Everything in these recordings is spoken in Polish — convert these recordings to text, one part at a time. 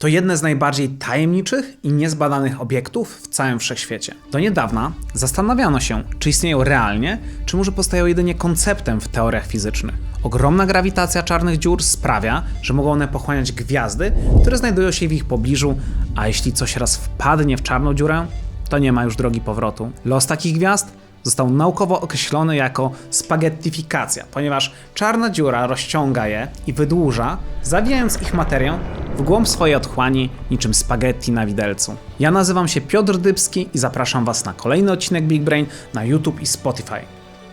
To jedne z najbardziej tajemniczych i niezbadanych obiektów w całym wszechświecie. Do niedawna zastanawiano się, czy istnieją realnie, czy może powstają jedynie konceptem w teoriach fizycznych. Ogromna grawitacja czarnych dziur sprawia, że mogą one pochłaniać gwiazdy, które znajdują się w ich pobliżu, a jeśli coś raz wpadnie w czarną dziurę, to nie ma już drogi powrotu. Los takich gwiazd został naukowo określony jako spaghettifikacja, ponieważ czarna dziura rozciąga je i wydłuża, zawijając ich materię w głąb swojej otchłani niczym spaghetti na widelcu. Ja nazywam się Piotr Dybski i zapraszam Was na kolejny odcinek Big Brain na YouTube i Spotify.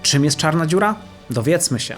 Czym jest czarna dziura? Dowiedzmy się.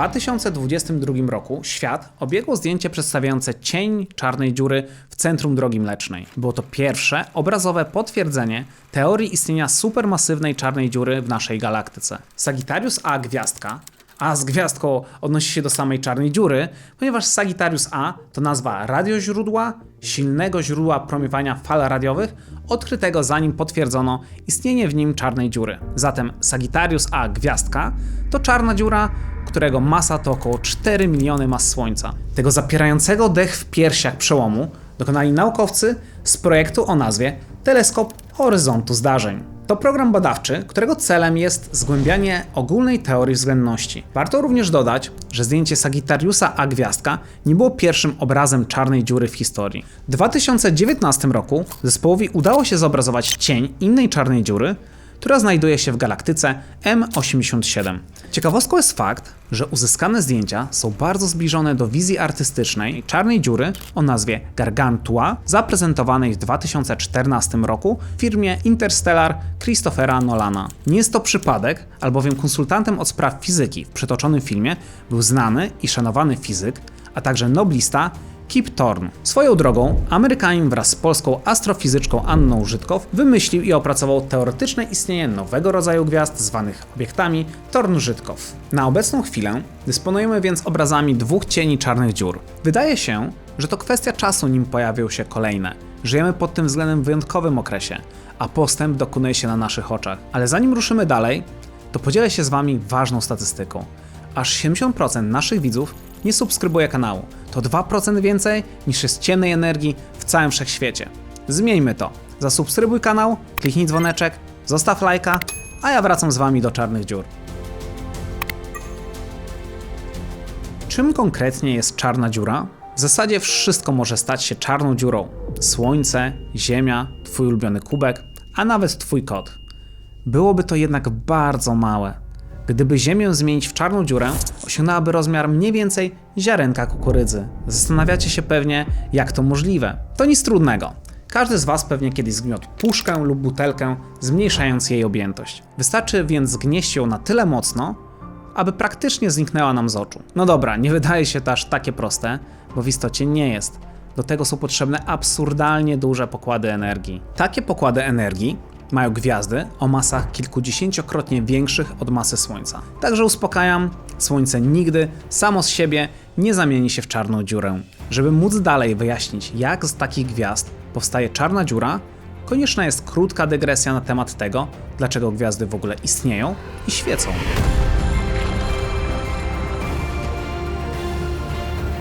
2022 roku świat obiegło zdjęcie przedstawiające cień czarnej dziury w centrum drogi mlecznej. Było to pierwsze obrazowe potwierdzenie teorii istnienia supermasywnej czarnej dziury w naszej galaktyce. Sagittarius A gwiazdka a z gwiazdką odnosi się do samej czarnej dziury, ponieważ Sagittarius A to nazwa radioźródła, silnego źródła promieniowania fal radiowych, odkrytego zanim potwierdzono istnienie w nim czarnej dziury. Zatem Sagittarius A gwiazdka to czarna dziura, którego masa to około 4 miliony mas Słońca. Tego zapierającego dech w piersiach przełomu dokonali naukowcy z projektu o nazwie Teleskop Horyzontu Zdarzeń. To program badawczy, którego celem jest zgłębianie ogólnej teorii względności. Warto również dodać, że zdjęcie Sagittariusa A gwiazdka nie było pierwszym obrazem czarnej dziury w historii. W 2019 roku zespołowi udało się zobrazować cień innej czarnej dziury, która znajduje się w galaktyce M87. Ciekawostką jest fakt, że uzyskane zdjęcia są bardzo zbliżone do wizji artystycznej czarnej dziury o nazwie Gargantua, zaprezentowanej w 2014 roku w firmie Interstellar Christophera Nolana. Nie jest to przypadek, albowiem konsultantem od spraw fizyki w przytoczonym filmie był znany i szanowany fizyk, a także noblista Kip Thorne. Swoją drogą, Amerykanin wraz z polską astrofizyczką Anną Żydkow wymyślił i opracował teoretyczne istnienie nowego rodzaju gwiazd zwanych obiektami Thorne-Żydkow. Na obecną chwilę dysponujemy więc obrazami dwóch cieni czarnych dziur. Wydaje się, że to kwestia czasu, nim pojawią się kolejne. Żyjemy pod tym względem wyjątkowym okresie, a postęp dokonuje się na naszych oczach. Ale zanim ruszymy dalej, to podzielę się z Wami ważną statystyką. Aż 70% naszych widzów nie subskrybuje kanału. To 2% więcej niż jest ciemnej energii w całym wszechświecie. Zmieńmy to. Zasubskrybuj kanał, kliknij dzwoneczek, zostaw lajka, a ja wracam z Wami do czarnych dziur. Czym konkretnie jest czarna dziura? W zasadzie wszystko może stać się czarną dziurą. Słońce, Ziemia, Twój ulubiony kubek, a nawet Twój kot. Byłoby to jednak bardzo małe. Gdyby Ziemię zmienić w czarną dziurę, osiągnęłaby rozmiar mniej więcej ziarenka kukurydzy. Zastanawiacie się pewnie, jak to możliwe. To nic trudnego. Każdy z Was pewnie kiedyś zgniótł puszkę lub butelkę, zmniejszając jej objętość. Wystarczy więc zgnieść ją na tyle mocno, aby praktycznie zniknęła nam z oczu. No dobra, nie wydaje się to aż takie proste, bo w istocie nie jest. Do tego są potrzebne absurdalnie duże pokłady energii. Takie pokłady energii mają gwiazdy o masach kilkudziesięciokrotnie większych od masy Słońca. Także uspokajam, Słońce nigdy samo z siebie nie zamieni się w czarną dziurę. Żeby móc dalej wyjaśnić, jak z takich gwiazd powstaje czarna dziura, konieczna jest krótka dygresja na temat tego, dlaczego gwiazdy w ogóle istnieją i świecą.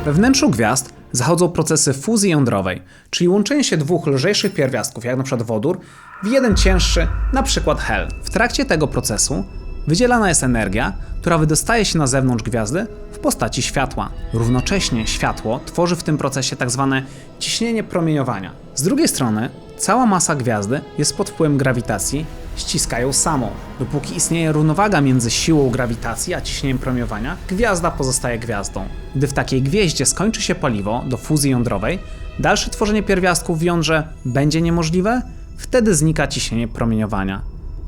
We wnętrzu gwiazd zachodzą procesy fuzji jądrowej, czyli łączenie się dwóch lżejszych pierwiastków, jak np. wodór, w jeden cięższy, np. hel. W trakcie tego procesu wydzielana jest energia, która wydostaje się na zewnątrz gwiazdy w postaci światła. Równocześnie światło tworzy w tym procesie tzw. Tak ciśnienie promieniowania. Z drugiej strony, cała masa gwiazdy jest pod wpływem grawitacji, ściska ją samą. Dopóki istnieje równowaga między siłą grawitacji a ciśnieniem promieniowania, gwiazda pozostaje gwiazdą. Gdy w takiej gwieździe skończy się paliwo do fuzji jądrowej, dalsze tworzenie pierwiastków w jądrze będzie niemożliwe, wtedy znika ciśnienie promieniowania.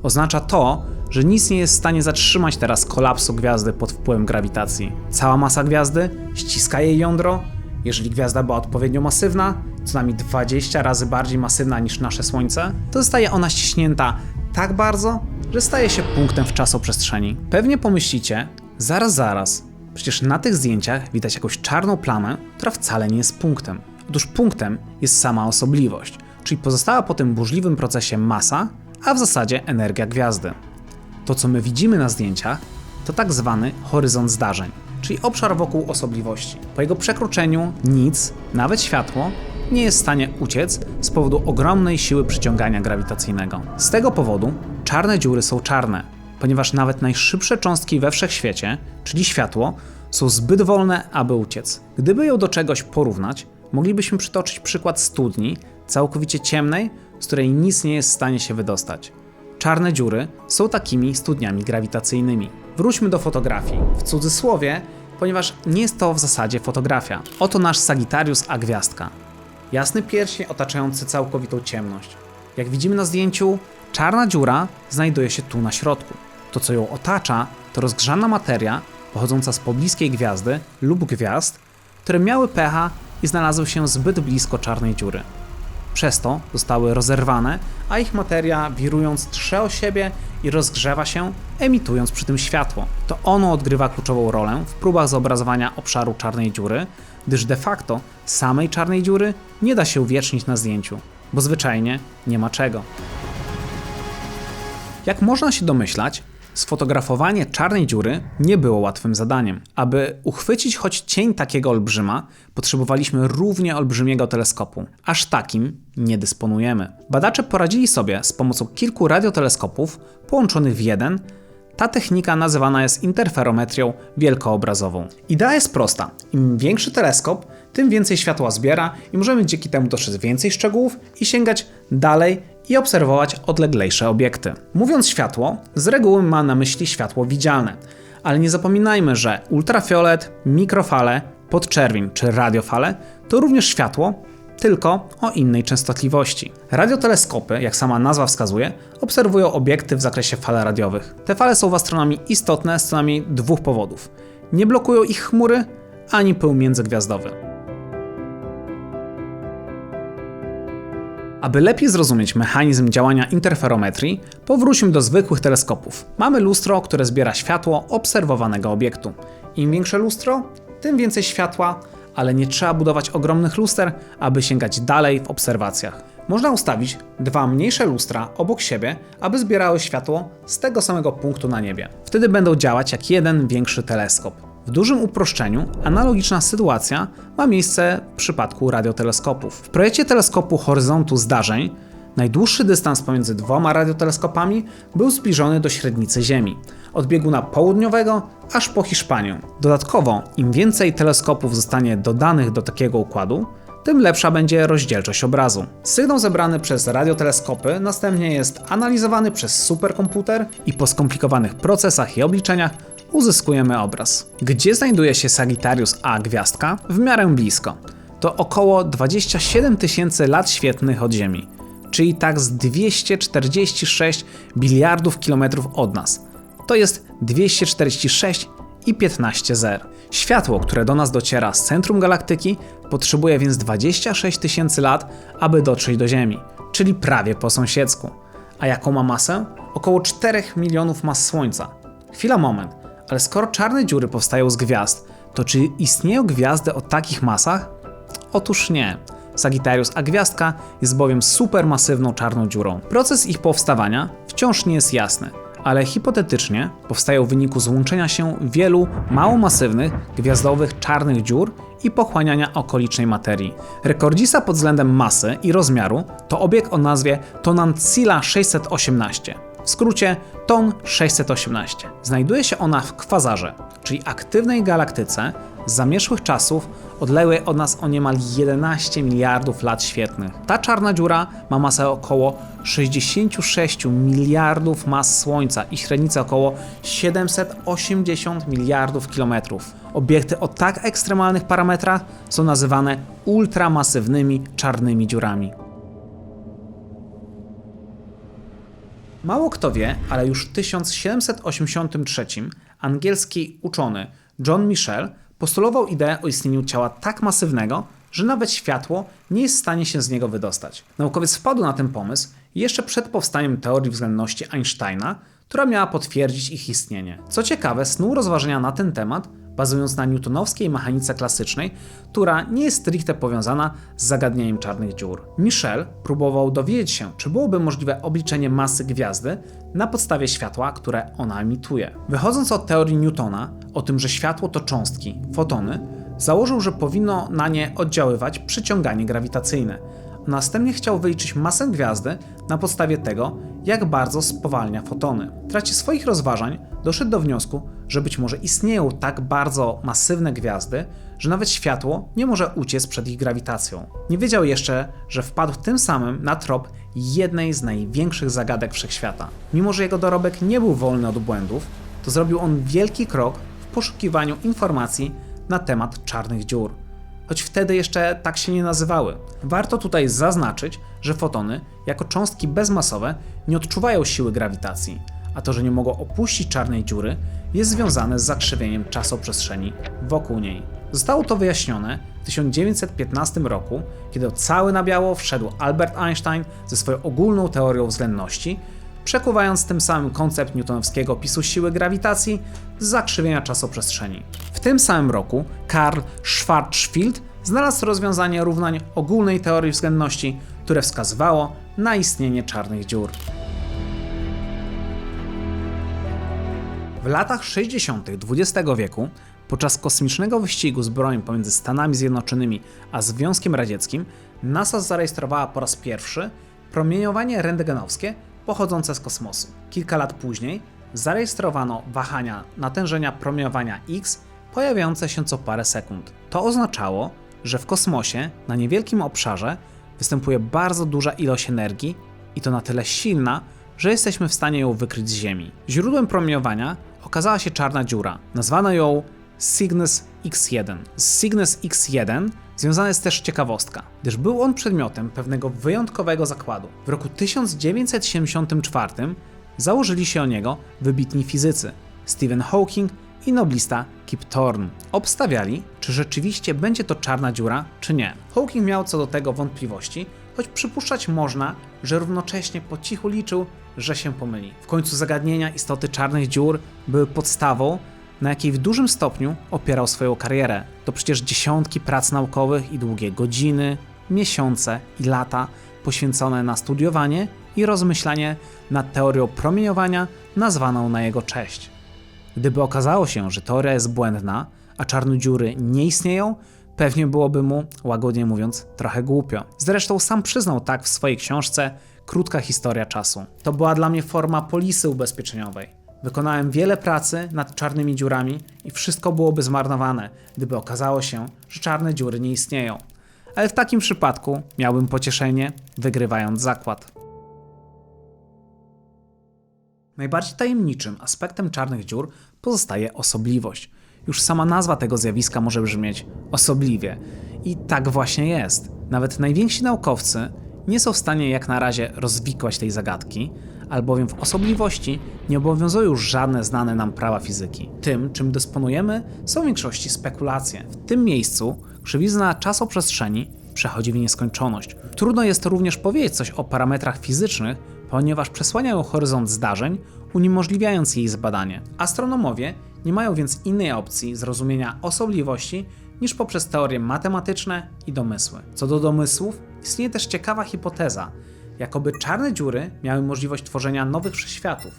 Oznacza to, że nic nie jest w stanie zatrzymać teraz kolapsu gwiazdy pod wpływem grawitacji. Cała masa gwiazdy ściska jej jądro. Jeżeli gwiazda była odpowiednio masywna, co najmniej 20 razy bardziej masywna niż nasze Słońce, to zostaje ona ściśnięta tak bardzo, że staje się punktem w czasoprzestrzeni. Pewnie pomyślicie, zaraz, zaraz, przecież na tych zdjęciach widać jakąś czarną plamę, która wcale nie jest punktem. Otóż punktem jest sama osobliwość. czyli pozostała po tym burzliwym procesie masa, a w zasadzie energia gwiazdy. To, co my widzimy na zdjęciach, to tak zwany horyzont zdarzeń, czyli obszar wokół osobliwości. Po jego przekroczeniu nic, nawet światło, nie jest w stanie uciec z powodu ogromnej siły przyciągania grawitacyjnego. Z tego powodu czarne dziury są czarne, ponieważ nawet najszybsze cząstki we wszechświecie, czyli światło, są zbyt wolne, aby uciec. Gdyby ją do czegoś porównać, moglibyśmy przytoczyć przykład studni, całkowicie ciemnej, z której nic nie jest w stanie się wydostać. Czarne dziury są takimi studniami grawitacyjnymi. Wróćmy do fotografii. W cudzysłowie, ponieważ nie jest to w zasadzie fotografia. Oto nasz Sagittarius A gwiazdka. Jasny pierścień otaczający całkowitą ciemność. Jak widzimy na zdjęciu, czarna dziura znajduje się tu na środku. To, co ją otacza, to rozgrzana materia pochodząca z pobliskiej gwiazdy lub gwiazd, które miały pecha i znalazły się zbyt blisko czarnej dziury. Przez to zostały rozerwane, a ich materia wirując trze o siebie i rozgrzewa się, emitując przy tym światło. To ono odgrywa kluczową rolę w próbach zobrazowania obszaru czarnej dziury, gdyż de facto samej czarnej dziury nie da się uwiecznić na zdjęciu, bo zwyczajnie nie ma czego. Jak można się domyślać, Sfotografowanie czarnej dziury nie było łatwym zadaniem. Aby uchwycić choć cień takiego olbrzyma, potrzebowaliśmy równie olbrzymiego teleskopu. Aż takim nie dysponujemy. Badacze poradzili sobie z pomocą kilku radioteleskopów połączonych w jeden. Ta technika nazywana jest interferometrią wielkoobrazową. Idea jest prosta. Im większy teleskop, tym więcej światła zbiera i możemy dzięki temu dostrzec więcej szczegółów i sięgać dalej i obserwować odleglejsze obiekty. Mówiąc światło, z reguły ma na myśli światło widzialne, ale nie zapominajmy, że ultrafiolet, mikrofale, podczerwień czy radiofale to również światło, tylko o innej częstotliwości. Radioteleskopy, jak sama nazwa wskazuje, obserwują obiekty w zakresie fal radiowych. Te fale są w astronomii istotne z co najmniej dwóch powodów. Nie blokują ich chmury, ani pył międzygwiazdowy. Aby lepiej zrozumieć mechanizm działania interferometrii, powróćmy do zwykłych teleskopów. Mamy lustro, które zbiera światło obserwowanego obiektu. Im większe lustro, tym więcej światła, ale nie trzeba budować ogromnych luster, aby sięgać dalej w obserwacjach. Można ustawić dwa mniejsze lustra obok siebie, aby zbierały światło z tego samego punktu na niebie. Wtedy będą działać jak jeden większy teleskop. W dużym uproszczeniu analogiczna sytuacja ma miejsce w przypadku radioteleskopów. W projekcie teleskopu horyzontu zdarzeń najdłuższy dystans pomiędzy dwoma radioteleskopami był zbliżony do średnicy Ziemi, od bieguna południowego aż po Hiszpanię. Dodatkowo, im więcej teleskopów zostanie dodanych do takiego układu, tym lepsza będzie rozdzielczość obrazu. Sygnał zebrany przez radioteleskopy następnie jest analizowany przez superkomputer i po skomplikowanych procesach i obliczeniach uzyskujemy obraz. Gdzie znajduje się Sagittarius A gwiazdka? W miarę blisko. To około 27 tysięcy lat świetnych od Ziemi, czyli tak z 246 biliardów kilometrów od nas. To jest 246 i 15 zer. Światło, które do nas dociera z centrum galaktyki, potrzebuje więc 26 tysięcy lat, aby dotrzeć do Ziemi, czyli prawie po sąsiedzku. A jaką ma masę? Około 4 milionów mas Słońca. Chwila, moment. Ale skoro czarne dziury powstają z gwiazd, to czy istnieją gwiazdy o takich masach? Otóż nie. Sagittarius A gwiazdka jest bowiem supermasywną czarną dziurą. Proces ich powstawania wciąż nie jest jasny, ale hipotetycznie powstają w wyniku złączenia się wielu mało masywnych gwiazdowych czarnych dziur i pochłaniania okolicznej materii. Rekordzista pod względem masy i rozmiaru to obiekt o nazwie Tonantzila 618 w skrócie TON 618. Znajduje się ona w kwazarze, czyli aktywnej galaktyce z zamierzchłych czasów odległej od nas o niemal 11 miliardów lat świetlnych. Ta czarna dziura ma masę około 66 miliardów mas Słońca i średnicę około 780 miliardów kilometrów. Obiekty o tak ekstremalnych parametrach są nazywane ultramasywnymi czarnymi dziurami. Mało kto wie, ale już w 1783 angielski uczony John Michel postulował ideę o istnieniu ciała tak masywnego, że nawet światło nie jest w stanie się z niego wydostać. Naukowiec wpadł na ten pomysł jeszcze przed powstaniem teorii względności Einsteina, która miała potwierdzić ich istnienie. Co ciekawe, snuł rozważania na ten temat, bazując na newtonowskiej mechanice klasycznej, która nie jest stricte powiązana z zagadnieniem czarnych dziur. Michel próbował dowiedzieć się, czy byłoby możliwe obliczenie masy gwiazdy na podstawie światła, które ona emituje. Wychodząc od teorii Newtona o tym, że światło to cząstki, fotony, założył, że powinno na nie oddziaływać przyciąganie grawitacyjne. Następnie chciał wyliczyć masę gwiazdy na podstawie tego, jak bardzo spowalnia fotony. W trakcie swoich rozważań doszedł do wniosku, że być może istnieją tak bardzo masywne gwiazdy, że nawet światło nie może uciec przed ich grawitacją. Nie wiedział jeszcze, że wpadł tym samym na trop jednej z największych zagadek wszechświata. Mimo, że jego dorobek nie był wolny od błędów, to zrobił on wielki krok w poszukiwaniu informacji na temat czarnych dziur choć wtedy jeszcze tak się nie nazywały. Warto tutaj zaznaczyć, że fotony, jako cząstki bezmasowe, nie odczuwają siły grawitacji, a to, że nie mogą opuścić czarnej dziury, jest związane z zakrzywieniem czasoprzestrzeni wokół niej. Zostało to wyjaśnione w 1915 roku, kiedy cały na biało wszedł Albert Einstein ze swoją ogólną teorią względności, przekuwając tym samym koncept newtonowskiego opisu siły grawitacji z zakrzywienia czasoprzestrzeni. W tym samym roku Karl Schwarzschild znalazł rozwiązanie równań ogólnej teorii względności, które wskazywało na istnienie czarnych dziur. W latach 60. XX wieku, podczas kosmicznego wyścigu zbrojeń pomiędzy Stanami Zjednoczonymi a Związkiem Radzieckim, NASA zarejestrowała po raz pierwszy promieniowanie rentgenowskie pochodzące z kosmosu. Kilka lat później zarejestrowano wahania natężenia promieniowania X pojawiające się co parę sekund. To oznaczało, że w kosmosie na niewielkim obszarze występuje bardzo duża ilość energii i to na tyle silna, że jesteśmy w stanie ją wykryć z Ziemi. Źródłem promieniowania okazała się czarna dziura. Nazwano ją Cygnus X1. Z Cygnus X1 związana jest też ciekawostka, gdyż był on przedmiotem pewnego wyjątkowego zakładu. W roku 1974 założyli się o niego wybitni fizycy Stephen Hawking i noblista Kip Thorne. Obstawiali, czy rzeczywiście będzie to czarna dziura, czy nie. Hawking miał co do tego wątpliwości, choć przypuszczać można, że równocześnie po cichu liczył, że się pomyli. W końcu zagadnienia istoty czarnych dziur były podstawą, na jakiej w dużym stopniu opierał swoją karierę. To przecież dziesiątki prac naukowych i długie godziny, miesiące i lata poświęcone na studiowanie i rozmyślanie nad teorią promieniowania nazwaną na jego cześć. Gdyby okazało się, że teoria jest błędna, a czarne dziury nie istnieją, pewnie byłoby mu, łagodnie mówiąc, trochę głupio. Zresztą sam przyznał tak w swojej książce Krótka historia czasu. To była dla mnie forma polisy ubezpieczeniowej. Wykonałem wiele pracy nad czarnymi dziurami i wszystko byłoby zmarnowane, gdyby okazało się, że czarne dziury nie istnieją. Ale w takim przypadku miałbym pocieszenie, wygrywając zakład. Najbardziej tajemniczym aspektem czarnych dziur pozostaje osobliwość. Już sama nazwa tego zjawiska może brzmieć osobliwie. I tak właśnie jest. Nawet najwięksi naukowcy nie są w stanie jak na razie rozwikłać tej zagadki, albowiem w osobliwości nie obowiązują już żadne znane nam prawa fizyki. Tym, czym dysponujemy, są w większości spekulacje. W tym miejscu krzywizna czasoprzestrzeni przechodzi w nieskończoność. Trudno jest również powiedzieć coś o parametrach fizycznych, ponieważ przesłaniają horyzont zdarzeń, uniemożliwiając jej zbadanie. Astronomowie nie mają więc innej opcji zrozumienia osobliwości niż poprzez teorie matematyczne i domysły. Co do domysłów, istnieje też ciekawa hipoteza, jakoby czarne dziury miały możliwość tworzenia nowych wszechświatów.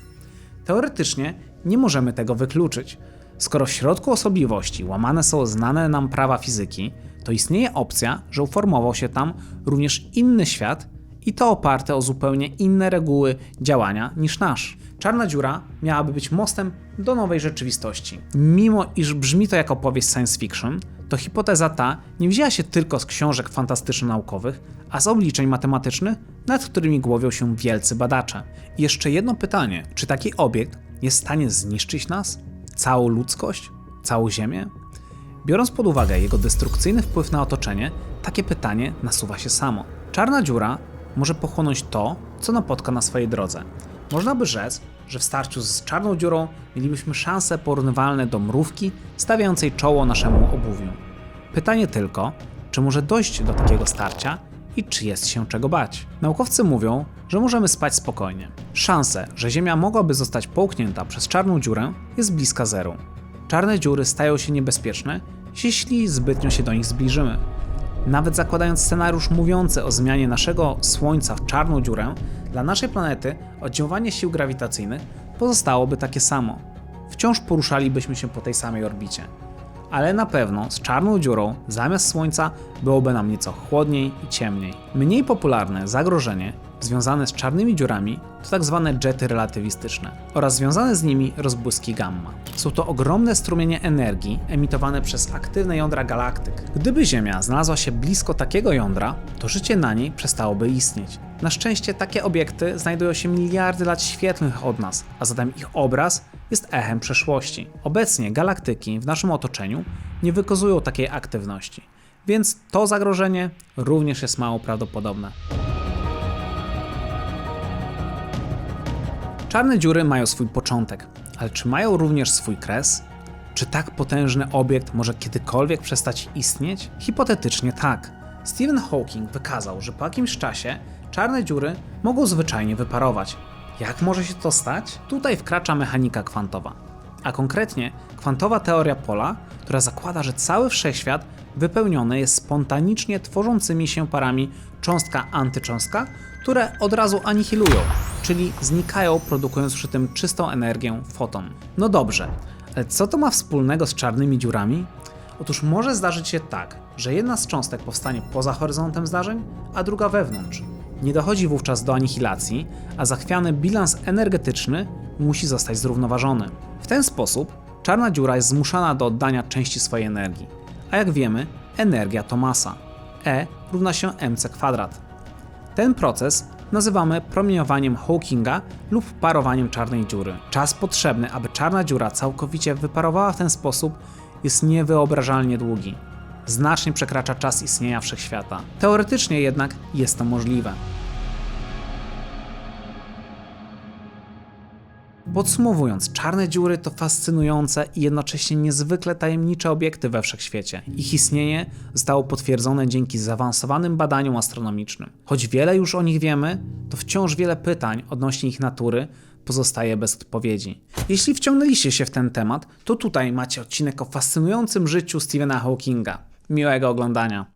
Teoretycznie nie możemy tego wykluczyć. Skoro w środku osobliwości łamane są znane nam prawa fizyki, to istnieje opcja, że uformował się tam również inny świat i to oparte o zupełnie inne reguły działania niż nasz. Czarna dziura miałaby być mostem do nowej rzeczywistości. Mimo iż brzmi to jak opowieść science fiction, to hipoteza ta nie wzięła się tylko z książek fantastyczno-naukowych, a z obliczeń matematycznych, nad którymi głowią się wielcy badacze. I jeszcze jedno pytanie: czy taki obiekt jest w stanie zniszczyć nas? Całą ludzkość? Całą Ziemię? Biorąc pod uwagę jego destrukcyjny wpływ na otoczenie, takie pytanie nasuwa się samo. Czarna dziura może pochłonąć to, co napotka na swojej drodze. Można by rzec, że w starciu z czarną dziurą mielibyśmy szanse porównywalne do mrówki stawiającej czoło naszemu obuwiu. Pytanie tylko, czy może dojść do takiego starcia i czy jest się czego bać. Naukowcy mówią, że możemy spać spokojnie. Szanse, że Ziemia mogłaby zostać połknięta przez czarną dziurę jest bliska zeru. Czarne dziury stają się niebezpieczne, jeśli zbytnio się do nich zbliżymy. Nawet zakładając scenariusz mówiący o zmianie naszego Słońca w czarną dziurę, dla naszej planety oddziaływanie sił grawitacyjnych pozostałoby takie samo. Wciąż poruszalibyśmy się po tej samej orbicie. Ale na pewno z czarną dziurą zamiast Słońca byłoby nam nieco chłodniej i ciemniej. Mniej popularne zagrożenie związane z czarnymi dziurami to tak zwane jety relatywistyczne oraz związane z nimi rozbłyski gamma. Są to ogromne strumienie energii emitowane przez aktywne jądra galaktyk. Gdyby Ziemia znalazła się blisko takiego jądra, to życie na niej przestałoby istnieć. Na szczęście takie obiekty znajdują się miliardy lat świetlnych od nas, a zatem ich obraz jest echem przeszłości. Obecnie galaktyki w naszym otoczeniu nie wykazują takiej aktywności, więc to zagrożenie również jest mało prawdopodobne. Czarne dziury mają swój początek, ale czy mają również swój kres? Czy tak potężny obiekt może kiedykolwiek przestać istnieć? Hipotetycznie tak. Stephen Hawking wykazał, że po jakimś czasie czarne dziury mogą zwyczajnie wyparować. Jak może się to stać? Tutaj wkracza mechanika kwantowa, a konkretnie kwantowa teoria pola, która zakłada, że cały wszechświat wypełniony jest spontanicznie tworzącymi się parami cząstka-antycząstka, które od razu anihilują, czyli znikają, produkując przy tym czystą energię foton. No dobrze, ale co to ma wspólnego z czarnymi dziurami? Otóż może zdarzyć się tak, że jedna z cząstek powstanie poza horyzontem zdarzeń, a druga wewnątrz. Nie dochodzi wówczas do anihilacji, a zachwiany bilans energetyczny musi zostać zrównoważony. W ten sposób czarna dziura jest zmuszana do oddania części swojej energii. A jak wiemy, energia to masa. E równa się mc kwadrat. Ten proces nazywamy promieniowaniem Hawkinga lub parowaniem czarnej dziury. Czas potrzebny, aby czarna dziura całkowicie wyparowała w ten sposób, jest niewyobrażalnie długi. Znacznie przekracza czas istnienia wszechświata. Teoretycznie jednak jest to możliwe. Podsumowując, czarne dziury to fascynujące i jednocześnie niezwykle tajemnicze obiekty we wszechświecie. Ich istnienie zostało potwierdzone dzięki zaawansowanym badaniom astronomicznym. Choć wiele już o nich wiemy, to wciąż wiele pytań odnośnie ich natury pozostaje bez odpowiedzi. Jeśli wciągnęliście się w ten temat, to tutaj macie odcinek o fascynującym życiu Stephena Hawkinga. Miłego oglądania.